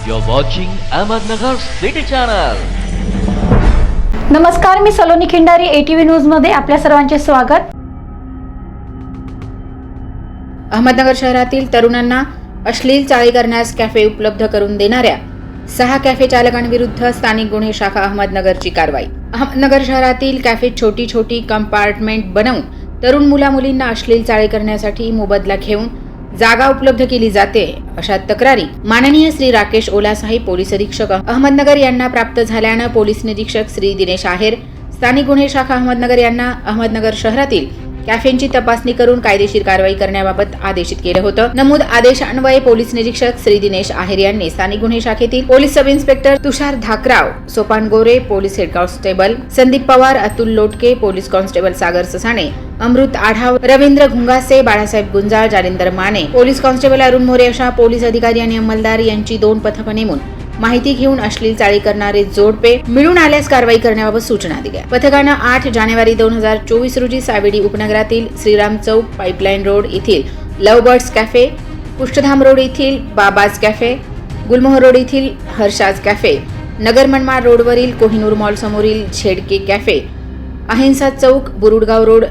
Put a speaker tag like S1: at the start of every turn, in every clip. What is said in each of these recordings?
S1: You're watching Ahmednagar City Channel.
S2: नमस्कार मी Saloni Khindari ATV न्यूजमध्ये आपल्या सर्वांचे स्वागत
S3: अहमदनगर शहरातील तरुणांना अश्लील चाळी करण्यास कॅफे उपलब्ध करून देणाऱ्या सहा कॅफे चालकांविरुद्ध स्थानिक गुन्हे शाखा अहमदनगरची कारवाई अहमदनगर शहरातील कॅफेत छोटी छोटी कंपार्टमेंट बनवून तरुण मुला मुलींना अश्लील चाळी करण्यासाठी मोबदला घेऊन जागा उपलब्ध केली जाते अशा तक्रारी माननीय श्री राकेश ओलासाहेब पोलीस अधीक्षक अहमदनगर यांना प्राप्त झाल्यानं पोलीस निरीक्षक श्री दिनेश आहेर स्थानिक गुन्हे शाखा अहमदनगर यांना अहमदनगर शहरातील कॅफेंची तपासणी करून कायदेशीर कारवाई करण्याबाबत आदेशित केलं होतं. नमूद आदेशान्वये पोलीस निरीक्षक श्री दिनेश आहेर यांनी स्थानिक गुन्हे शाखेतील police sub inspector Tushar Dhakrao Sopan Gore police head constable Sandeep Pawar Atul Lotke police constable Sagar Sasane Amrut Adhav Ravindra Ghungase Balasaheb Gunjal Jalinder Mane police constable Arun More अशा police अधिकारी आणि अंमलदार यांची दोन पथकं नेमून माहिती घेऊन अश्लील चाळी करणारे जोडपे मिळून आल्यास कारवाई करण्याबाबत सूचना दिल्या. पथकानं आठ जानेवारी दोन हजार चोवीस रोजी सावेडी उपनगरातील श्रीराम चौक पाईपलाईन रोड येथील Love Birds cafe Pushtadham road येथील बाबाज कॅफे गुलमोहर रोड येथील हर्षाज कॅफे नगर मनमाड रोडवरील कोहिनूर मॉल समोरील Z K cafe Ahinsa Chowk Burudgaon road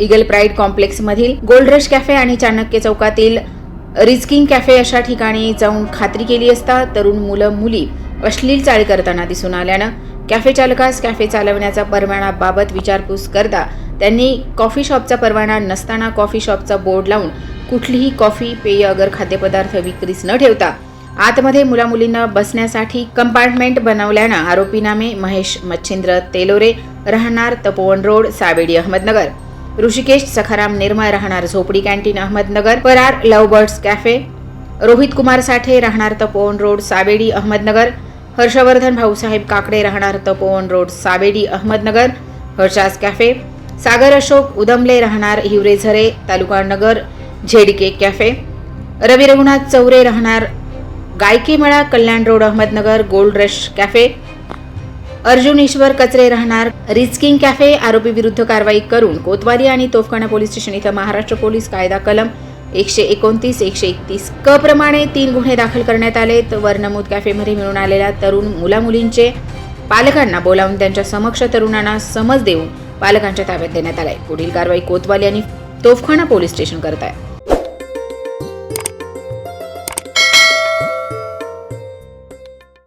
S3: Eagle Pride कॉम्प्लेक्समधील gold rush cafe आणि चाणक्य चौकातील रिस्किंग कॅफे अशा ठिकाणी जाऊन खात्री केली असता तरुण मुलं मुली अश्लील चाळी करताना दिसून आल्यानं कॅफे चालकास कॅफे चालवण्याचा परवानाबाबत विचारपूस करता त्यांनी कॉफी शॉपचा परवाना नसताना कॉफी शॉपचा बोर्ड लावून कुठलीही कॉफी पेय अगर खाद्यपदार्थ विक्रीस न ठेवता आतमध्ये मुलामुलींना बसण्यासाठी कंपार्टमेंट बनवल्यानं आरोपीनामे महेश मच्छिंद्र तेलोरे राहणार तपोवन रोड सावेडी अहमदनगर. ऋषिकेश सखाराम निर्मळ राहणार झोपडी canteen Ahmednagar परार Love Birds cafe Rohit Kumar Sathe राहणार तपोवन रोड सावेडी अहमदनगर हर्षवर्धन भाऊसाहेब काकडे राहणार तपोवन रोड सावेडी अहमदनगर हर्षास कॅफे सागर अशोक उदमले राहणार Hivrezare taluka Nagar Z K cafe Ravi Raghunath Chaure राहणार Gaikimala Kalyan road Ahmednagar Gold Rush cafe Arjun Ishwar Kachare राहणार रिचकिंग कॅफे आरोपी विरुद्ध कारवाई करून कोतवाली आणि तोफखाना पोलीस स्टेशन इथं महाराष्ट्र पोलीस कायदा कलम एकशे एकोणतीस एकशे एकतीस क प्रमाणे तीन गुन्हे दाखल करण्यात आले वर नमूद कॅफेमध्ये मिळून आलेल्या तरुण मुलामुलींचे पालकांना बोलावून त्यांच्या समक्ष तरुणांना समज देऊन पालकांच्या ताब्यात देण्यात आलाय. पुढील कारवाई कोतवाली आणि तोफखाना पोलीस स्टेशन करत आहे